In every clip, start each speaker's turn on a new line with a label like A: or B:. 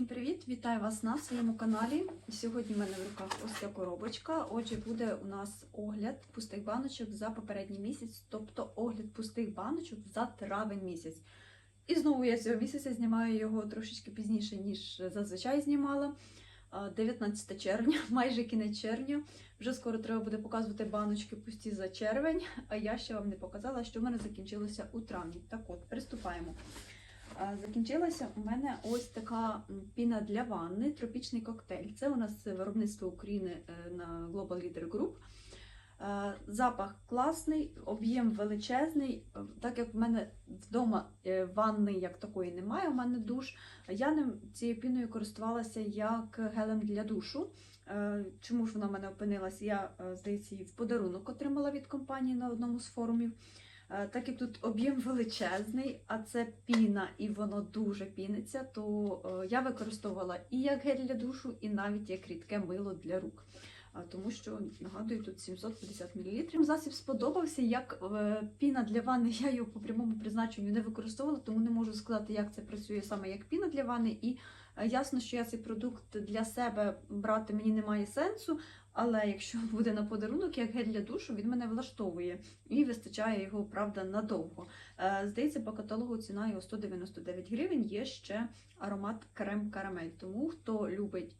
A: Всім привіт! Вітаю вас на своєму каналі. Сьогодні в мене в руках ось ця коробочка. Отже, буде у нас огляд пустих баночок за попередній місяць, тобто огляд пустих баночок за травень місяць. І знову я цього місяця знімаю його трошечки пізніше, ніж зазвичай знімала. 19 червня, майже кінець червня. Вже скоро треба буде показувати баночки пусті за червень, а я ще вам не показала, що в мене закінчилося у травні. Так от, приступаємо. Закінчилася у мене ось така піна для ванни, тропічний коктейль. Це у нас виробництво України е, на Global Leader Group. Е, Запах класний, об'єм величезний. Е, Так як в мене вдома ванни як такої немає, у мене душ. Я ним цією піною користувалася як гелем для душу. Чому ж вона в мене опинилась? Я, здається, її в подарунок отримала від компанії на одному з форумів. Е, Так як тут об'єм величезний, а це піна, і воно дуже піниться, то е, я використовувала і як гель для душу, і навіть як рідке мило для рук. Тому що нагадую, тут 750 мл. Засіб сподобався. Як е, піна для ванни, я його по прямому призначенню не використовувала, тому не можу сказати, як це працює саме як піна для ванни. І е, ясно, що я цей продукт для себе брати мені немає сенсу. Але якщо буде на подарунок як гель для душу, він мене влаштовує і вистачає його, правда, надовго. Е, Здається, по каталогу ціна його 199 гривень. Є ще аромат крем-карамель. Тому хто любить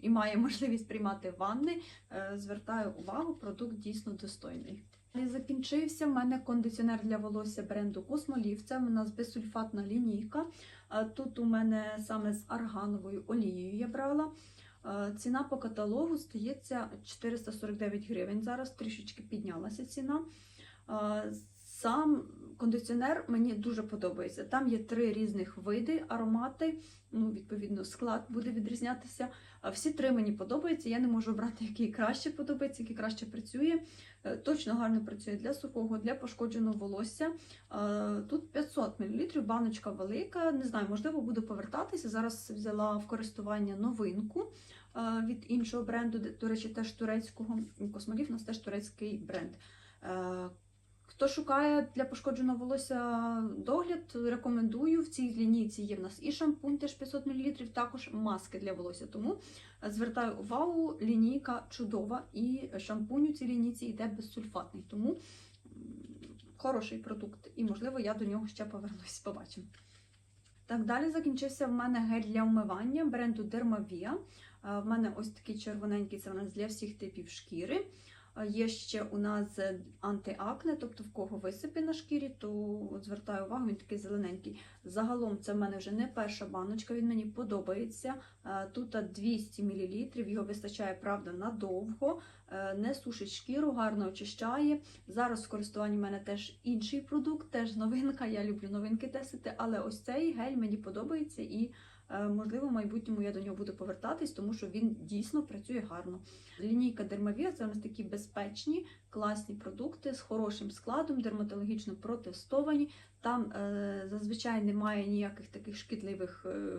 A: і має можливість приймати ванни, е, звертаю увагу, продукт дійсно достойний. І Закінчився в мене кондиціонер для волосся бренду Cosmolive. Це в нас безсульфатна лінійка. Е, Тут у мене саме з аргановою олією я брала. Е, Ціна по каталогу стається 449 гривень. Зараз трішечки піднялася ціна. Сам кондиціонер мені дуже подобається. Там є три різних види, аромати, ну, відповідно, склад буде відрізнятися. Всі три мені подобаються. Я не можу обрати, який краще подобається, який краще працює. Е, Точно гарно працює для сухого, для пошкодженого волосся. Е, Тут 500 мл, баночка велика. Не знаю, можливо, буду повертатися. Зараз взяла в користування новинку е, від іншого бренду, до речі, теж турецького. Космолів у нас теж турецький бренд. Хто шукає для пошкодженого волосся догляд, рекомендую. В цій лінійці є в нас і шампунь, теж 500 мл, також маски для волосся. Тому е, звертаю увагу, лінійка чудова, і шампунь у цій лінійці йде безсульфатний. Тому хороший продукт, і можливо я до нього ще повернусь. Побачимо. Так, далі закінчився в мене гель для вмивання бренду Dermavia. Е, В мене ось такий червоненький, це в нас для всіх типів шкіри. Є ще у нас е, антиакне, тобто в кого висипи на шкірі, то звертаю увагу, він такий зелененький. Загалом це в мене вже не перша баночка, він мені подобається. Е, Тут 200 мл, його вистачає, правда, надовго, е, не сушить шкіру, гарно очищає. Зараз в користуванні в мене теж інший продукт, теж новинка. Я люблю новинки тестити, але ось цей гель мені подобається і. Е, Можливо, в майбутньому я до нього буду повертатись, тому що він дійсно працює гарно. Лінійка Дермавія це у нас такі безпечні, класні продукти з хорошим складом, дерматологічно протестовані. Там е, зазвичай немає ніяких таких шкідливих е,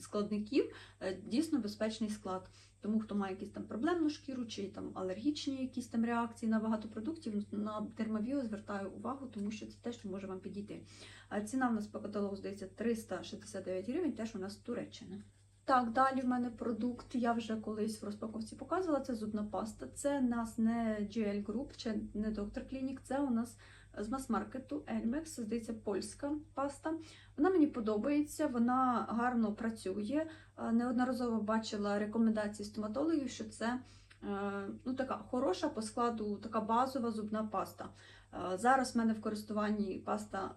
A: складників, е, дійсно безпечний склад. Тому хто має якісь там проблемну шкіру чи там алергічні якісь там реакції на багато продуктів, на термовіо звертаю увагу, тому що це те, що може вам підійти. А ціна в нас по каталогу здається 369 гривень, теж у нас з Туреччини. Так, далі в мене продукт. Я вже колись в розпаковці показувала. Це зубна паста. Це у нас не GL Group, чи не доктор Клінік. Це у нас з мас-маркету Elmex, здається, польська паста. Вона мені подобається, вона гарно працює. Е, Неодноразово бачила рекомендації стоматологів, що це е, ну, така хороша по складу, така базова зубна паста. Е, Зараз в мене в користуванні паста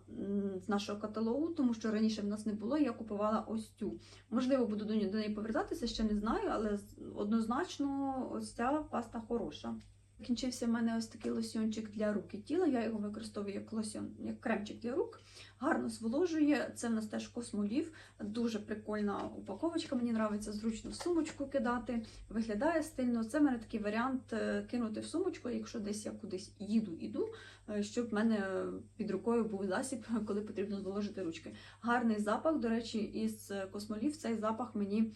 A: з нашого каталогу, тому що раніше в нас не було. Я купувала ось цю. Можливо, буду до неї до неї повертатися, ще не знаю, але однозначно ось ця паста хороша. Закінчився в мене ось такий лосьончик для рук і тіла. Я його використовую як лосьон, як кремчик для рук. Гарно зволожує. Це в нас теж космолів. Дуже прикольна упаковочка. Мені подобається зручно в сумочку кидати. Виглядає стильно. Це в мене такий варіант е, кинути в сумочку, якщо десь я кудись їду, іду, е, щоб в мене під рукою був засіб, коли потрібно зволожити ручки. Гарний запах. До речі, із космолів цей запах мені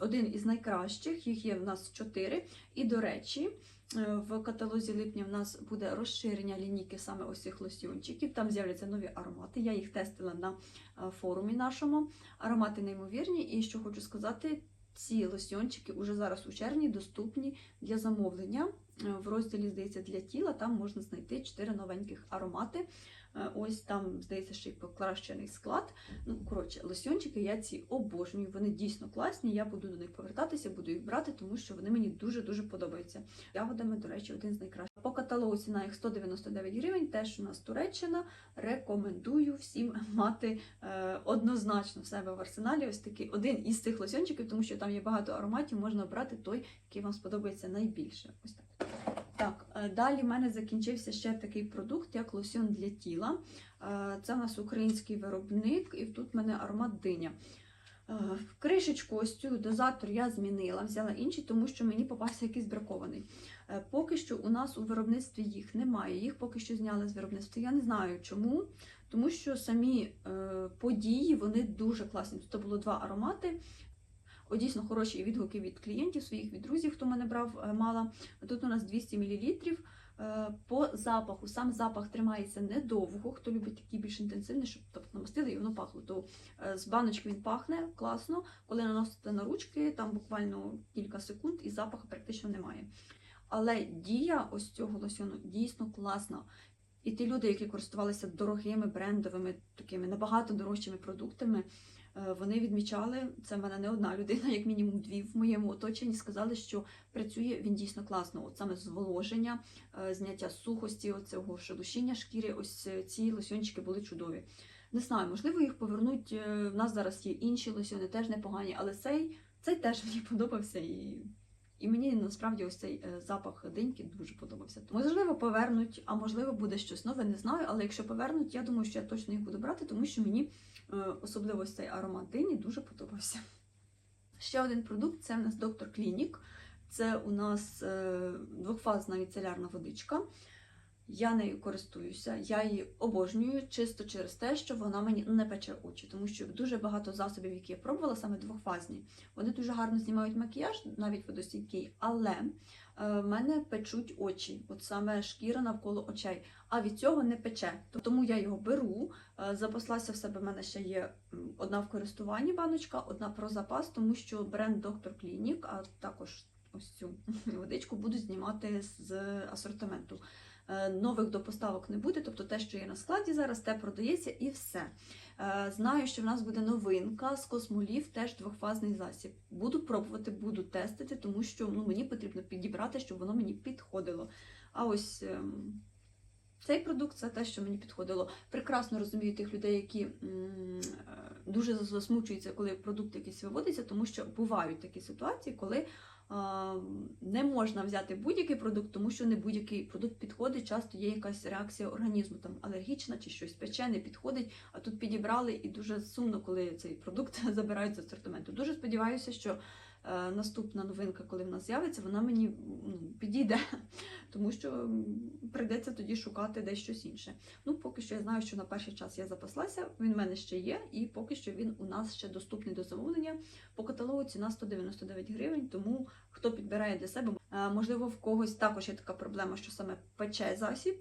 A: один із найкращих. Їх є в нас чотири. І, до речі, Е, В каталозі липня в нас буде розширення лінійки саме ось цих лосьйончиків. Там з'являться нові аромати. Я їх тестила на е, форумі нашому. Аромати неймовірні. І що хочу сказати, ці лосьйончики вже зараз у червні доступні для замовлення. Е, В розділі, здається, для тіла там можна знайти 4 новеньких аромати. Е, Ось там, здається, ще й покращений склад. Ну, коротше, лосьйончики я ці обожнюю. Вони дійсно класні. Я буду до них повертатися, буду їх брати, тому що вони мені дуже-дуже подобаються. Ягодами, до речі, один з найкращих. По каталогу ціна їх 199 гривень. Теж у нас Туреччина. Рекомендую всім мати е, однозначно в себе в арсеналі. Ось такий один із цих лосьончиків, тому що там є багато ароматів. Можна обрати той, який вам сподобається найбільше. Ось так. Далі в мене закінчився ще такий продукт, як лосьон для тіла. Е, Це у нас український виробник, і тут в мене аромат диня. Е, Кришечку, ось цю дозатор я змінила, взяла інший, тому що мені попався якийсь бракований. Е, Поки що у нас у виробництві їх немає. Їх поки що зняли з виробництва. Я не знаю чому, тому що самі події вони дуже класні. Тут було два аромати. О, дійсно хороші відгуки від клієнтів, своїх від друзів, хто мене брав, е, мала. Тут у нас 200 мл. Е, По запаху, сам запах тримається недовго. Хто любить такий більш інтенсивний, щоб тобто намастили і воно пахло. То е, з баночки він пахне класно. Коли наносите на ручки, там буквально кілька секунд і запаху практично немає. Але дія ось цього лосьону дійсно класна. І ті люди, які користувалися дорогими брендовими, такими набагато дорожчими продуктами, вони відмічали, це в мене не одна людина, як мінімум дві в моєму оточенні, сказали, що працює він дійсно класно. От саме зволоження, е, зняття сухості, оцього шелушіння шкіри, ось е, ці лосьончики були чудові. Не знаю, можливо, їх повернуть. е, В нас зараз є інші лосьони, теж непогані, але цей, цей теж мені подобався. І, і мені насправді ось цей е, запах диньки дуже подобався. Можливо, повернуть, а можливо, буде щось нове, не знаю. Але якщо повернуть, я думаю, що я точно їх буду брати, тому що мені е, особливо ось цей аромат дині дуже подобався. Ще один продукт це в нас доктор Клінік. Це у нас е, двохфазна міцелярна водичка. Я нею користуюся, я її обожнюю чисто через те, що вона мені не пече очі, тому що дуже багато засобів, які я пробувала, саме двохфазні. Вони дуже гарно знімають макіяж, навіть водостійкий, але е, в мене печуть очі, от саме шкіра навколо очей. А від цього не пече. Тому я його беру. е, Запаслася в себе. в мене ще є одна в користуванні баночка, одна про запас, тому що бренд Доктор Клінік, а також ось цю водичку буду знімати з асортименту. Е, Нових до поставок не буде, тобто те, що є на складі зараз, те продається і все. Е, Знаю, що в нас буде новинка з космолів, теж двохфазний засіб. Буду пробувати, буду тестити, тому що ну, мені потрібно підібрати, щоб воно мені підходило. А ось ем, цей продукт це те, що мені підходило. Прекрасно розумію тих людей, які е, дуже засмучуються, коли продукт якийсь виводиться, тому що бувають такі ситуації, коли не можна взяти будь-який продукт, тому що не будь-який продукт підходить. Часто є якась реакція організму, там алергічна чи щось пече, не підходить. А тут підібрали, і дуже сумно, коли цей продукт забирають з асортименту. Дуже сподіваюся, що наступна новинка, коли в нас з'явиться, вона мені ну, підійде, тому що прийдеться тоді шукати десь щось інше. Ну, поки що я знаю, що на перший час я запаслася, він в мене ще є, і поки що він у нас ще доступний до замовлення. По каталогу ціна 199 гривень, тому хто підбирає для себе, е, можливо, в когось також є така проблема, що саме пече засіб.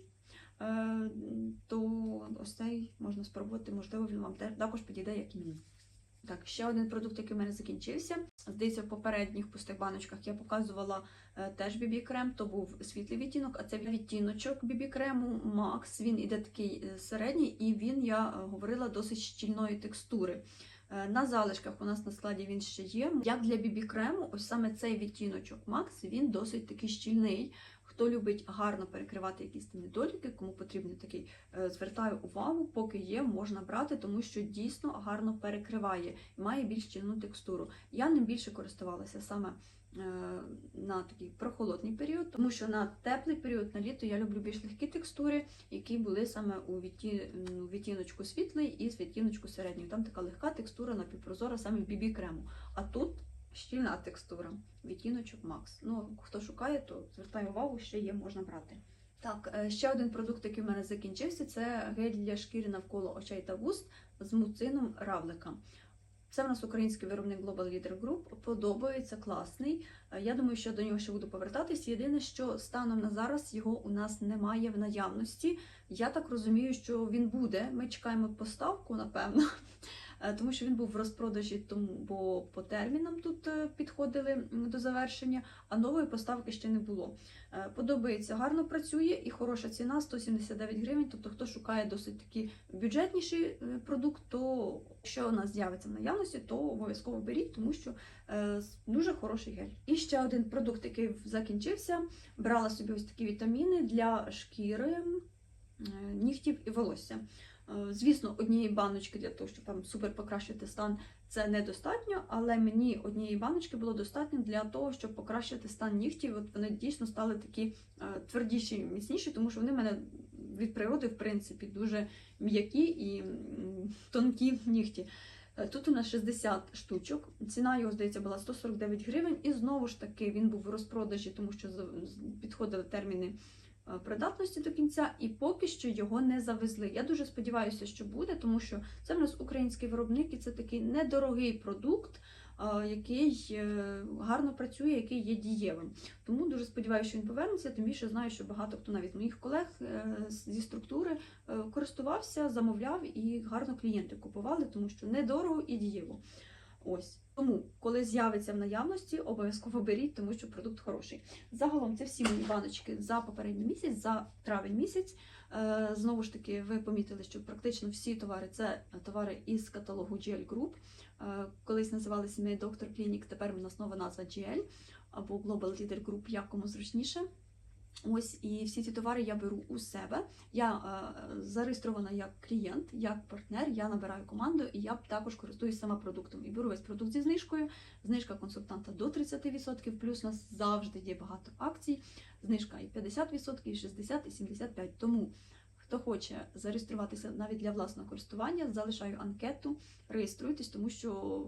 A: е, То ось цей можна спробувати, можливо, він вам теж також підійде, як і мені. Так, ще один продукт, який в мене закінчився. Здається, в попередніх пустих баночках я показувала е, теж бібі-крем, то був світлий відтінок, а це відтіночок бібі-крему Max. Він іде такий е, середній, і він, я е, говорила, досить щільної текстури. На залишках у нас на складі він ще є. Як для бібі-крему, ось саме цей відтіночок Max, він досить такий щільний. Хто любить гарно перекривати якісь там недоліки, кому потрібний такий, е, звертаю увагу, поки є, можна брати, тому що дійсно гарно перекриває і має більш щільну текстуру. Я ним більше користувалася саме е, на такий прохолодний період, тому що на теплий період, на літо я люблю більш легкі текстури, які були саме у відті... відтіночку світлий і з відтіночку середньої. Там така легка текстура напівпрозора саме бібі крему. А тут щільна текстура, відтіночок Макс. Ну, хто шукає, то звертаю увагу, що є, можна брати. Так, е, ще один продукт, який в мене закінчився, це гель для шкіри навколо очей та вуст з муцином равлика. Це в нас український виробник Global Leader Group. Подобається, класний. Е, Я думаю, що до нього ще буду повертатись. Єдине, що станом на зараз його у нас немає в наявності. Я так розумію, що він буде. Ми чекаємо поставку, напевно. Е, Тому що він був в розпродажі, тому бо по термінам тут е, підходили до завершення, а нової поставки ще не було. Е, Подобається, гарно працює і хороша ціна 179 гривень. Тобто, хто шукає досить такий бюджетніший продукт, то якщо у нас з'явиться в наявності, то обов'язково беріть, тому що дуже хороший гель. І ще один продукт, який закінчився. Брала собі ось такі вітаміни для шкіри, нігтів і волосся. Е, Звісно, однієї баночки для того, щоб там супер покращити стан, це недостатньо, але мені однієї баночки було достатньо для того, щоб покращити стан нігтів. От вони дійсно стали такі е, твердіші, міцніші, тому що вони в мене від природи, в принципі, дуже м'які і тонкі нігті. Е, Тут у нас 60 штучок. Ціна його, здається, була 149 гривень. І знову ж таки він був в розпродажі, тому що підходили терміни придатності до кінця, і поки що його не завезли. Я дуже сподіваюся, що буде, тому що це в нас український виробник, і це такий недорогий продукт, е, який е, гарно працює, який є дієвим. Тому дуже сподіваюся, що він повернеться. Тим більше знаю, що багато хто навіть моїх колег е, зі структури е, користувався, замовляв і гарно клієнти купували, тому що недорого і дієво. Ось тому, коли з'явиться в наявності, обов'язково беріть, тому що продукт хороший. Загалом це всі мої баночки за попередній місяць, за травень місяць. Е, Знову ж таки, ви помітили, що практично всі товари це товари із каталогу GL Group. Е, Колись називалися ми Доктор Клінік, тепер у нас нова назва GL або Global Leader Group, як кому зручніше. Ось і всі ці товари я беру у себе. Я е, зареєстрована як клієнт, як партнер. Я набираю команду, і я також користуюсь сама продуктом. І беру весь продукт зі знижкою. Знижка консультанта до 30%, плюс у нас завжди є багато акцій. Знижка і 50%, і 60%, і 75%. Тому хто хоче зареєструватися навіть для власного користування, залишаю анкету, реєструйтесь, тому що.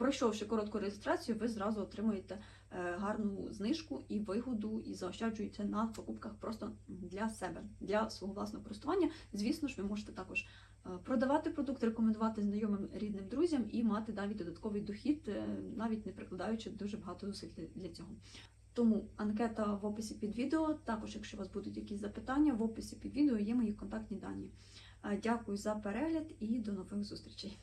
A: Пройшовши коротку реєстрацію, ви зразу отримуєте е, гарну знижку і вигоду, і заощаджуєте на покупках просто для себе, для свого власного користування. Звісно ж, ви можете також е, продавати продукт, рекомендувати знайомим рідним друзям і мати навіть додатковий дохід, е, навіть не прикладаючи дуже багато зусиль для- цього. Тому анкета в описі під відео. Також, якщо у вас будуть якісь запитання, в описі під відео є мої контактні дані. Дякую за перегляд і до нових зустрічей.